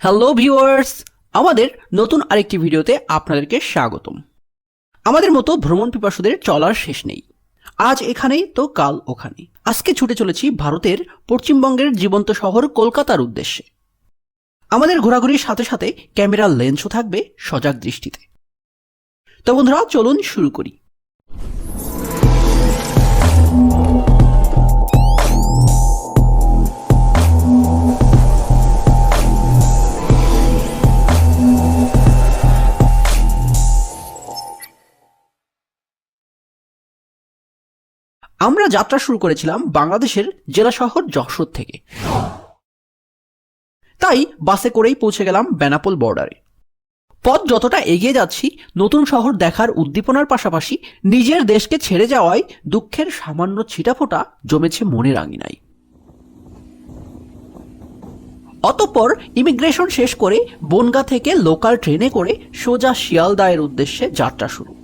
Hello viewers আমাদের নতুন আরেকটি ভিডিওতে আপনাদেরকে স্বাগতম। আমাদের মতো ভ্রমণ পিপাসুদের চলার শেষ নেই। আজ এখানেই তো কাল ওখানে। আজকে ছুটে চলেছি ভারতের পশ্চিমবঙ্গের জীবন্ত শহর কলকাতার উদ্দেশ্যে। আমাদের ঘোরাঘুরির সাথে সাথে ক্যামেরার লেন্সও থাকবে সজাগ দৃষ্টিতে। তো বন্ধুরা, চলুন শুরু করি। আমরা যাত্রা শুরু করেছিলাম বাংলাদেশের জেলা শহর যশোর থেকে। তাই বাসে করেই পৌঁছে গেলাম বেনাপোল বর্ডারে। পথ যতটা এগিয়ে যাচ্ছি, নতুন শহর দেখার উদ্দীপনার পাশাপাশি নিজের দেশকে ছেড়ে যাওয়ায় দুঃখের সামান্য ছিটাফোঁটা জমেছে মনের আঙিনায়। অতঃপর ইমিগ্রেশন শেষ করে বনগা থেকে লোকাল ট্রেনে করে সোজা শিয়ালদায়ের উদ্দেশ্যে যাত্রা শুরু।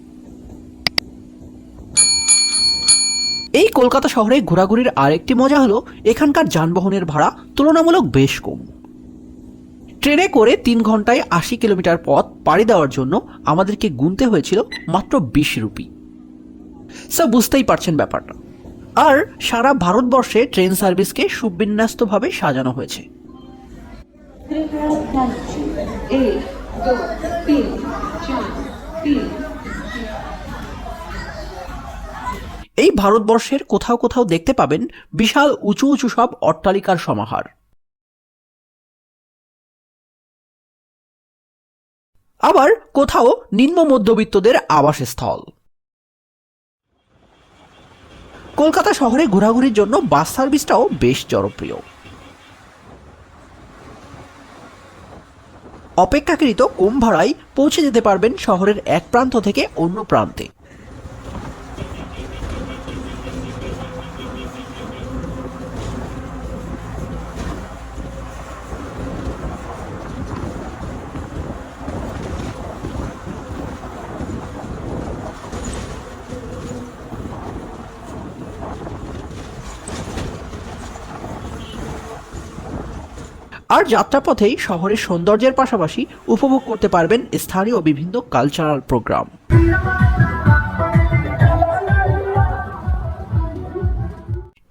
এই কলকাতা শহরে ঘোরাঘুরির আরেকটি মজা হলো এখানকার যানবাহনের ভাড়া তুলনামূলক বেশ কম। ট্রেনে করে তিন ঘন্টায় আশি কিলোমিটার পথ পাড়ি দেওয়ার জন্য আমাদেরকে গুনতে হয়েছিল মাত্র বিশ রুপি। সব বুঝতেই পারছেন ব্যাপারটা। আর সারা ভারতবর্ষে ট্রেন সার্ভিসকে সুবিন্যাস্তভাবে সাজানো হয়েছে। তিন চার তিন এই ভারতবর্ষের কোথাও কোথাও দেখতে পাবেন বিশাল উঁচু উঁচু সব অট্টালিকার সমাহার। আবার কোথাও নিম্ন মধ্যবিত্তদের আবাসস্থল। কলকাতা শহরে ঘোরাঘুরির জন্য বাস সার্ভিসটাও বেশ জনপ্রিয়। অপেক্ষাকৃত কম ভাড়ায় পৌঁছে যেতে পারবেন শহরের এক প্রান্ত থেকে অন্য প্রান্তে। আর যাত্রাপথেই শহরের সৌন্দর্যের পাশাপাশি উপভোগ করতে পারবেন স্থানীয় বিভিন্ন কালচারাল প্রোগ্রাম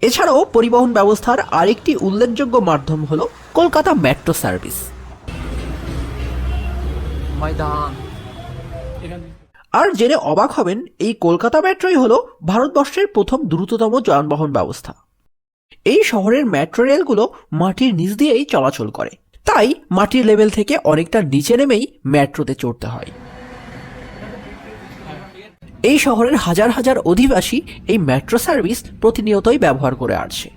এছাড়াও পরিবহন ব্যবস্থার আরেকটি উল্লেখযোগ্য মাধ্যম হল কলকাতা মেট্রো সার্ভিস। আর জেনে অবাক হবেন এই কলকাতা মেট্রোই হলো ভারতবর্ষের প্রথম দ্রুততম যানবাহন ব্যবস্থা। এই শহরের মেট্রো রেলগুলো মাটির নিচ দিয়েই চলাচল করে। তাই মাটির লেভেল থেকে অনেকটা নিচে নেমেই মেট্রোতে চড়তে হয়। এই শহরের হাজার হাজার অধিবাসী এই মেট্রো সার্ভিস প্রতিনিয়তই ব্যবহার করে আসছে।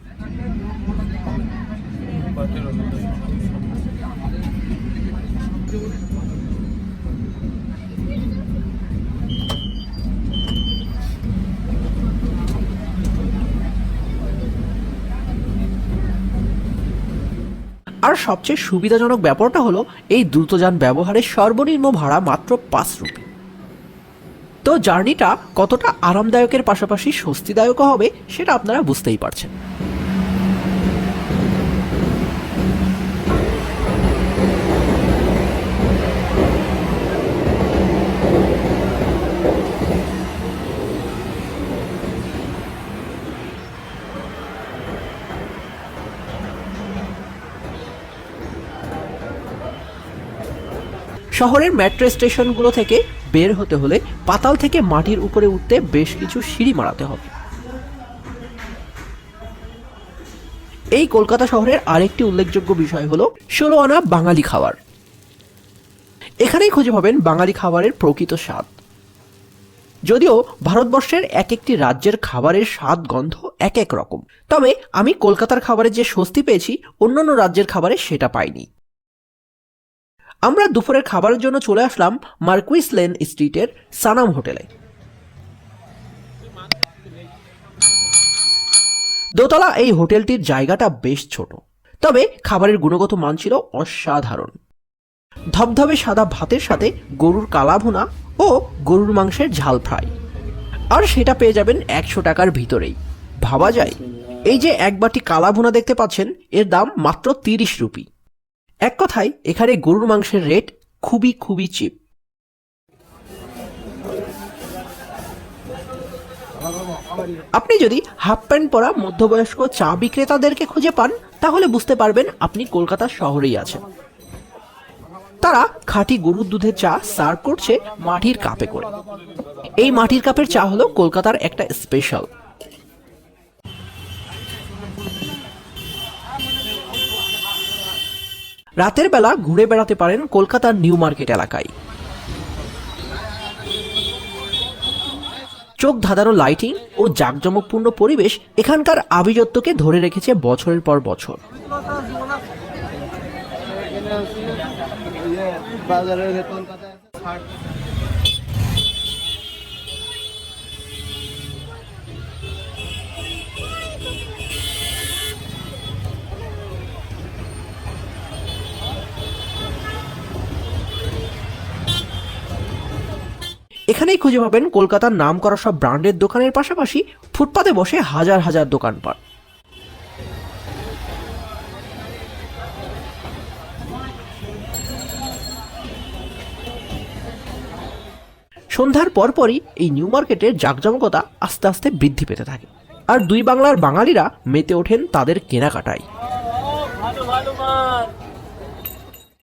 আর সবচেয়ে সুবিধাজনক ব্যাপারটা হলো এই দ্রুতযান ব্যবহারের সর্বনিম্ন ভাড়া মাত্র পাঁচ রুপি। তো জার্নিটা কতটা আরামদায়কের পাশাপাশি স্বস্তিদায়কও হবে সেটা আপনারা বুঝতেই পারছেন। শহরের মেট্রো স্টেশনগুলো থেকে বের হতে হলে পাতাল থেকে মাটির উপরে উঠতে বেশ কিছু সিঁড়ি মারাতে হবে। এই কলকাতা শহরের আরেকটি উল্লেখযোগ্য বিষয় হলো ষোলো আনা বাঙালি খাবার। এখানেই খুঁজে পাবেন বাঙালি খাবারের প্রকৃত স্বাদ। যদিও ভারতবর্ষের এক একটি রাজ্যের খাবারের স্বাদ গন্ধ এক এক রকম। তবে আমি কলকাতার খাবারে যে স্বস্তি পেয়েছি, অন্যান্য রাজ্যের খাবারে সেটা পাইনি। আমরা দুপুরের খাবারের জন্য চলে আসলাম মার্কুইস লেন স্ট্রিটের সানাম হোটেলে। দোতলা এই হোটেলটির জায়গাটা বেশ ছোট, তবে খাবারের গুণগত মান ছিল অসাধারণ। ধবধবে সাদা ভাতের সাথে গরুর কালা ভুনা ও গরুর মাংসের ঝাল ফ্রাই। আর সেটা পেয়ে যাবেন একশো টাকার ভিতরেই। ভাবা যায়, এই যে এক বাটি কালা ভুনা দেখতে পাচ্ছেন, এর দাম মাত্র তিরিশ রুপি। এক কথায়, এখানে গরুর মাংসের রেট খুবই খুবই চিপ আপনি যদি হাফ প্যান্ট পরা মধ্যবয়স্ক চা বিক্রেতাদেরকে খুঁজে পান, তাহলে বুঝতে পারবেন আপনি কলকাতার শহরেই আছেন। তারা খাঁটি গরুর দুধের চা সার্ভ করছে মাটির কাপে করে। এই মাটির কাপের চা হলো কলকাতার একটা স্পেশাল রাতের বেলা ঘুরে বেড়াতে পারেন কলকাতার নিউ মার্কেট এলাকায়। চোখ ধাঁধানো লাইটিং ও জাঁকজমকপূর্ণ পরিবেশ এখানকার আভিজাত্যকে ধরে রেখেছে বছরের পর বছর। বাজারের এখানেই খুঁজে পাবেন কলকাতার নাম করা সব ব্র্যান্ডের দোকানের পাশাপাশি ফুটপাতে বসে হাজার হাজার দোকানপাট। সন্ধ্যার পরপরই এই নিউ মার্কেটের জাঁকজমকতা আস্তে আস্তে বৃদ্ধি পেতে থাকে। আর দুই বাংলার বাঙালিরা মেতে ওঠেন তাদের কেনাকাটায়।